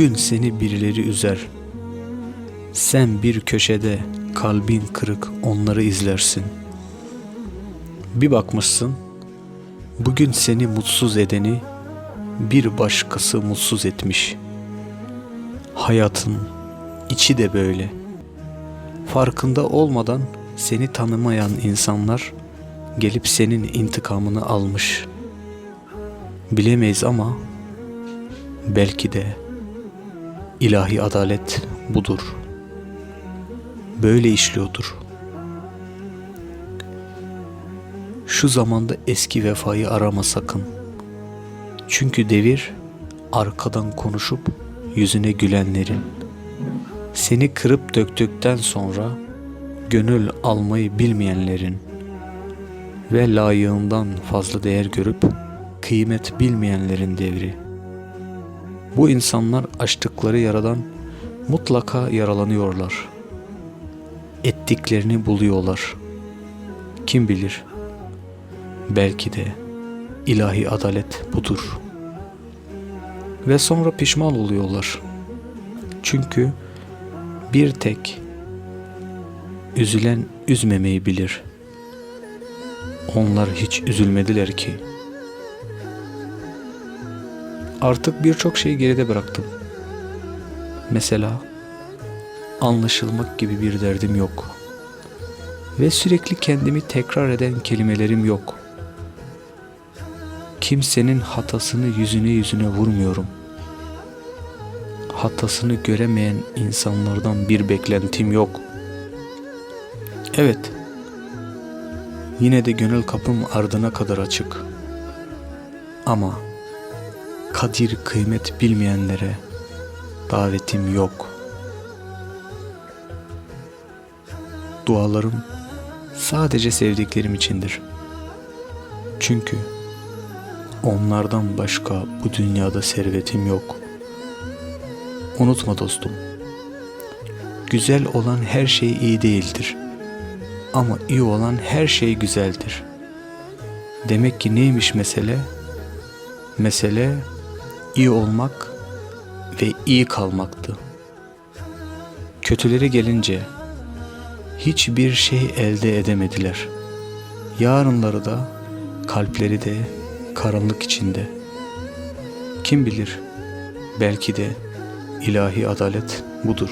Bugün seni birileri üzer. Sen bir köşede kalbin kırık onları izlersin. Bir bakmışsın, bugün seni mutsuz edeni bir başkası mutsuz etmiş. Hayatın içi de böyle. Farkında olmadan seni tanımayan insanlar gelip senin intikamını almış. Bilemeyiz ama belki de ilahi adalet budur. Böyle işliyordur. Şu zamanda eski vefayı arama sakın. Çünkü devir arkadan konuşup yüzüne gülenlerin seni kırıp döktükten sonra gönül almayı bilmeyenlerin ve layığından fazla değer görüp kıymet bilmeyenlerin devri. Bu insanlar açtıkları yaradan mutlaka yaralanıyorlar. Ettiklerini buluyorlar. Kim bilir? Belki de ilahi adalet budur. Ve sonra pişman oluyorlar. Çünkü bir tek üzülen üzmemeyi bilir. Onlar hiç üzülmediler ki. Artık birçok şeyi geride bıraktım. Mesela anlaşılmak gibi bir derdim yok. Ve sürekli kendimi tekrar eden kelimelerim yok. Kimsenin hatasını yüzüne yüzüne vurmuyorum. Hatasını göremeyen insanlardan bir beklentim yok. Evet. Yine de gönül kapım ardına kadar açık. Ama kadir kıymet bilmeyenlere davetim yok. Dualarım sadece sevdiklerim içindir. Çünkü onlardan başka bu dünyada servetim yok. Unutma dostum. Güzel olan her şey iyi değildir. Ama iyi olan her şey güzeldir. Demek ki neymiş mesele? Mesele iyi olmak ve iyi kalmaktı. Kötülere gelince hiçbir şey elde edemediler. Yarınları da kalpleri de karanlık içinde. Kim bilir belki de ilahi adalet budur.